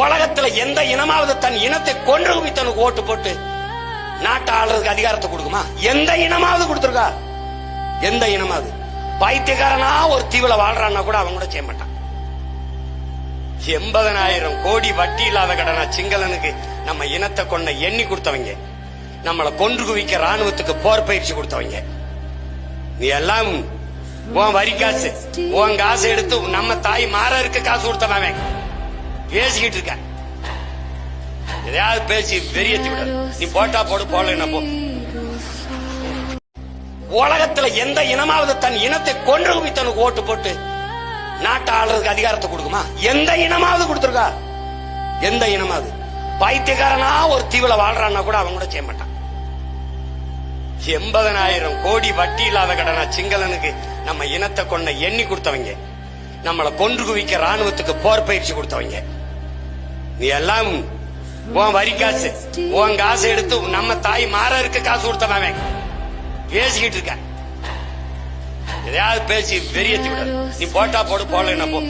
உலகத்துல எந்த இனமாவது தன் இனத்தை கொன்று குவித்தனுக்கு ஓட்டு போட்டு நாட்டை ஆளுறதுக்கு அதிகாரத்தை கொடுக்குமா? எந்த இனமாவது கொடுத்துருக்கா? எந்த இனமாவது? பைத்தியக்காரனா ஒரு தீவுல வாழ்றான்னா கூட அவன் கூட செய்ய மாட்டான். எண்பதனாயிரம் கோடி வட்டி இல்லாத கடனா சிங்களனுக்கு நம்ம இனத்தை கொண்ட எண்ணி கொடுத்தவங்க நம்மளை கொன்று குவிக்க ராணுவத்துக்கு போர் பயிற்சி கொடுத்தவங்க. நீ எல்லாம் உன் வரி காசு உன் காசு எடுத்து நம்ம தாய் மாறருக்கு காசு கொடுத்தவன் பேசிக்கிட்டு இருக்க எதையாவது பேசி வெறியத்தி விட. நீ போட்டா போடு போடல போ. உலகத்துல எந்த இனமாவது தன் இனத்தை கொன்று குவித்தனுக்கு ஓட்டு போட்டு நாட்டை ஆளுறதுக்கு அதிகாரத்தை கொடுக்குமா? எந்த இனமாவது கொடுத்துருக்கா? எந்த இனமாவது? பைத்தியக்காரனா ஒரு தீவுல வாழ்றான்னா கூட அவன் கூட செய்ய மாட்டான். எண்பதனாயிரம் கோடி வட்டி இல்லாத கடனா சிங்களனுக்கு நம்ம இனத்தை கொண்ட எண்ணி கொடுத்தவங்க. நம்மளை கொன்று குவிக்க ராணுவத்துக்கு போர் பயிற்சி கொடுத்தவங்க. நீ எல்லாம் உன் வரி காசு உன் காசு எடுத்து நம்ம தாய் மாறருக்கு காசு கொடுத்தவன் பேசிக்கிட்டு இருக்க எதையாவது பேசி வெறியத்தி விட நீ போட்டா போடு போடலைன்னா போ.